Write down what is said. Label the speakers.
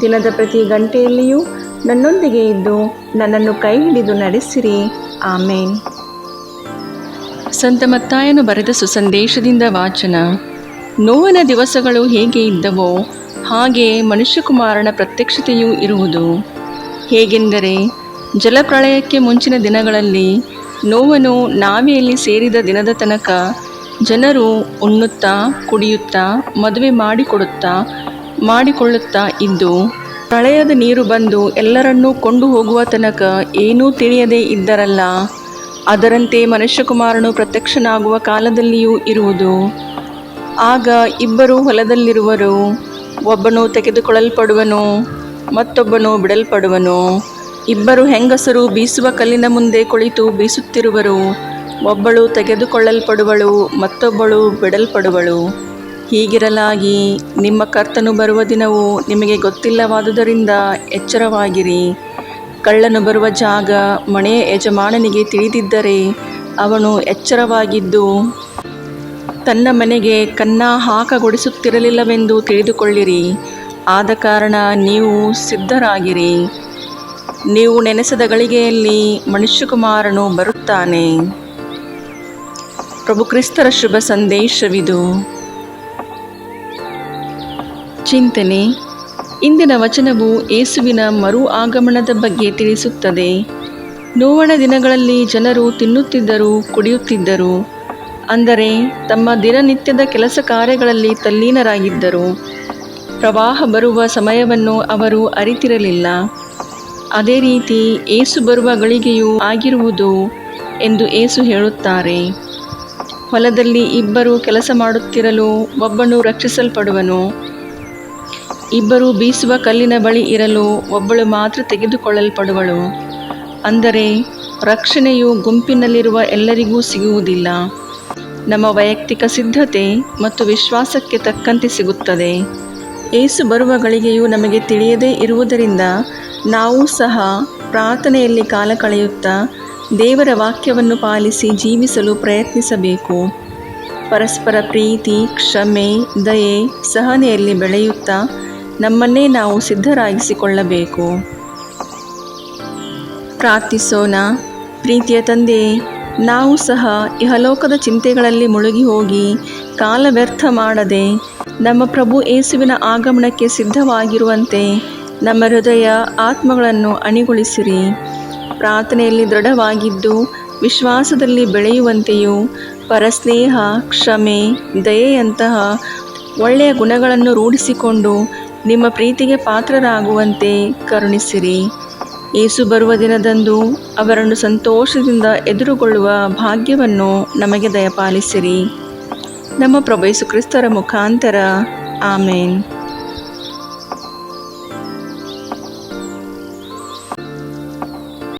Speaker 1: ದಿನದ ಪ್ರತಿ ಗಂಟೆಯಲ್ಲಿಯೂ ನನ್ನೊಂದಿಗೆ ಇದ್ದು ನನ್ನನ್ನು ಕೈ ಹಿಡಿದು ನಡೆಸಿರಿ. ಆಮೇನ್. ಸಂತ ಮತ್ತಾಯನು ಬರೆದ ಸುಸಂದೇಶದಿಂದ ವಾಚನ, ನೋವನ ದಿವಸಗಳು ಹೇಗೆ ಇದ್ದವೋ ಹಾಗೆ ಮನುಷ್ಯಕುಮಾರನ ಪ್ರತ್ಯಕ್ಷತೆಯೂ ಇರುವುದು. ಹೇಗೆಂದರೆ, ಜಲಪ್ರಳಯಕ್ಕೆ ಮುಂಚಿನ ದಿನಗಳಲ್ಲಿ ನೋವನು ನಾವೆಯಲ್ಲಿ ಸೇರಿದ ದಿನದ ತನಕ ಜನರು ಉಣ್ಣುತ್ತಾ, ಕುಡಿಯುತ್ತಾ, ಮದುವೆ ಮಾಡಿಕೊಡುತ್ತಾ ಮಾಡಿಕೊಳ್ಳುತ್ತಾ ಇದ್ದು, ಪ್ರಳಯದ ನೀರು ಬಂದು ಎಲ್ಲರನ್ನೂ ಕೊಂಡು ಹೋಗುವ ತನಕ ಏನೂ ತಿಳಿಯದೇ ಇದ್ದರಲ್ಲ. ಅದರಂತೆ ಮನುಷ್ಯಕುಮಾರನು ಪ್ರತ್ಯಕ್ಷನಾಗುವ ಕಾಲದಲ್ಲಿಯೂ ಇರುವುದು. ಆಗ ಇಬ್ಬರು ಹೊಲದಲ್ಲಿರುವರು. ಒಬ್ಬನು ತೆಗೆದುಕೊಳ್ಳಲ್ಪಡುವನು, ಮತ್ತೊಬ್ಬನು ಬಿಡಲ್ಪಡುವನು. ಇಬ್ಬರು ಹೆಂಗಸರು ಬೀಸುವ ಕಲ್ಲಿನ ಮುಂದೆ ಕುಳಿತು ಬೀಸುತ್ತಿರುವರು. ಒಬ್ಬಳು ತೆಗೆದುಕೊಳ್ಳಲ್ಪಡುವಳು, ಮತ್ತೊಬ್ಬಳು ಬಿಡಲ್ಪಡುವಳು. ಹೀಗಿರಲಾಗಿ ನಿಮ್ಮ ಕರ್ತನು ಬರುವ ದಿನವು ನಿಮಗೆ ಗೊತ್ತಿಲ್ಲವಾದುದರಿಂದ ಎಚ್ಚರವಾಗಿರಿ. ಕಳ್ಳನು ಬರುವ ಜಾಗ ಮನೆಯ ಯಜಮಾನನಿಗೆ ತಿಳಿದಿದ್ದರೆ ಅವನು ಎಚ್ಚರವಾಗಿದ್ದು ತನ್ನ ಮನೆಗೆ ಕನ್ನ ಹಾಕಗೊಡಿಸುತ್ತಿರಲಿಲ್ಲವೆಂದು ತಿಳಿದುಕೊಳ್ಳಿರಿ. ಆದ ಕಾರಣ ನೀವು ಸಿದ್ಧರಾಗಿರಿ. ನೀವು ನೆನೆಸದ ಗಳಿಗೆಯಲ್ಲಿ ಮನುಷ್ಯಕುಮಾರನು ಬರುತ್ತಾನೆ. ಪ್ರಭು ಕ್ರಿಸ್ತರ ಶುಭ ಸಂದೇಶವಿದು. ಚಿಂತನೆ. ಇಂದಿನ ವಚನವು ಏಸುವಿನ ಮರು ಆಗಮನದ ಬಗ್ಗೆ ತಿಳಿಸುತ್ತದೆ. ನೋವಣ ದಿನಗಳಲ್ಲಿ ಜನರು ತಿನ್ನುತ್ತಿದ್ದರು ಕುಡಿಯುತ್ತಿದ್ದರು. ಅಂದರೆ, ತಮ್ಮ ದಿನನಿತ್ಯದ ಕೆಲಸ ಕಾರ್ಯಗಳಲ್ಲಿ ತಲ್ಲೀನರಾಗಿದ್ದರು. ಪ್ರವಾಹ ಬರುವ ಸಮಯವನ್ನು ಅವರು ಅರಿತಿರಲಿಲ್ಲ. ಅದೇ ರೀತಿ ಏಸು ಬರುವ ಗಳಿಗೆಯೂ ಆಗಿರುವುದು ಎಂದು ಏಸು ಹೇಳುತ್ತಾರೆ. ಹೊಲದಲ್ಲಿ ಇಬ್ಬರು ಕೆಲಸ ಮಾಡುತ್ತಿರಲು ಒಬ್ಬನು ರಕ್ಷಿಸಲ್ಪಡುವನು. ಇಬ್ಬರು ಬೀಸುವ ಕಲ್ಲಿನ ಬಳಿ ಇರಲು ಒಬ್ಬಳು ಮಾತ್ರ ತೆಗೆದುಕೊಳ್ಳಲ್ಪಡುವಳು. ಅಂದರೆ ರಕ್ಷಣೆಯು ಗುಂಪಿನಲ್ಲಿರುವ ಎಲ್ಲರಿಗೂ ಸಿಗುವುದಿಲ್ಲ. ನಮ್ಮ ವೈಯಕ್ತಿಕ ಸಿದ್ಧತೆ ಮತ್ತು ವಿಶ್ವಾಸಕ್ಕೆ ತಕ್ಕಂತೆ ಸಿಗುತ್ತದೆ. ಏಸು ಬರುವ ಗಳಿಗೆಯು ನಮಗೆ ತಿಳಿಯದೇ ಇರುವುದರಿಂದ ನಾವು ಸಹ ಪ್ರಾರ್ಥನೆಯಲ್ಲಿ ಕಾಲ ಕಳೆಯುತ್ತಾ ದೇವರ ವಾಕ್ಯವನ್ನು ಪಾಲಿಸಿ ಜೀವಿಸಲು ಪ್ರಯತ್ನಿಸಬೇಕು. ಪರಸ್ಪರ ಪ್ರೀತಿ, ಕ್ಷಮೆ, ದಯೆ ಸಹನೆಯಲ್ಲಿ ಬೆಳೆಯುತ್ತಾ ನಮ್ಮನ್ನೇ ನಾವು ಸಿದ್ಧರಾಗಿಸಿಕೊಳ್ಳಬೇಕು. ಪ್ರಾರ್ಥಿಸೋಣ. ಪ್ರೀತಿಯ ತಂದೆ, ನಾವು ಸಹ ಇಹಲೋಕದ ಚಿಂತೆಗಳಲ್ಲಿ ಮುಳುಗಿ ಹೋಗಿ ಕಾಲ ವ್ಯರ್ಥ ಮಾಡದೆ ನಮ್ಮ ಪ್ರಭು ಏಸುವಿನ ಆಗಮನಕ್ಕೆ ಸಿದ್ಧವಾಗಿರುವಂತೆ ನಮ್ಮ ಹೃದಯ ಆತ್ಮಗಳನ್ನು ಅಣಿಗೊಳಿಸಿರಿ. ಪ್ರಾರ್ಥನೆಯಲ್ಲಿ ದೃಢವಾಗಿದ್ದು, ವಿಶ್ವಾಸದಲ್ಲಿ ಬೆಳೆಯುವಂತೆಯೂ ಪರಸ್ನೇಹ, ಕ್ಷಮೆ, ದಯೆಯಂತಹ ಒಳ್ಳೆಯ ಗುಣಗಳನ್ನು ರೂಢಿಸಿಕೊಂಡು ನಿಮ್ಮ ಪ್ರೀತಿಗೆ ಪಾತ್ರರಾಗುವಂತೆ ಕರುಣಿಸಿರಿ. ಏಸು ಬರುವ ದಿನದಂದು ಅವರನ್ನು ಸಂತೋಷದಿಂದ ಎದುರುಗೊಳ್ಳುವ ಭಾಗ್ಯವನ್ನು ನಮಗೆ ದಯಪಾಲಿಸಿರಿ. ನಮ್ಮ ಪ್ರಭೇಸು ಕ್ರಿಸ್ತರ ಮುಖಾಂತರ. ಆಮೇನ್.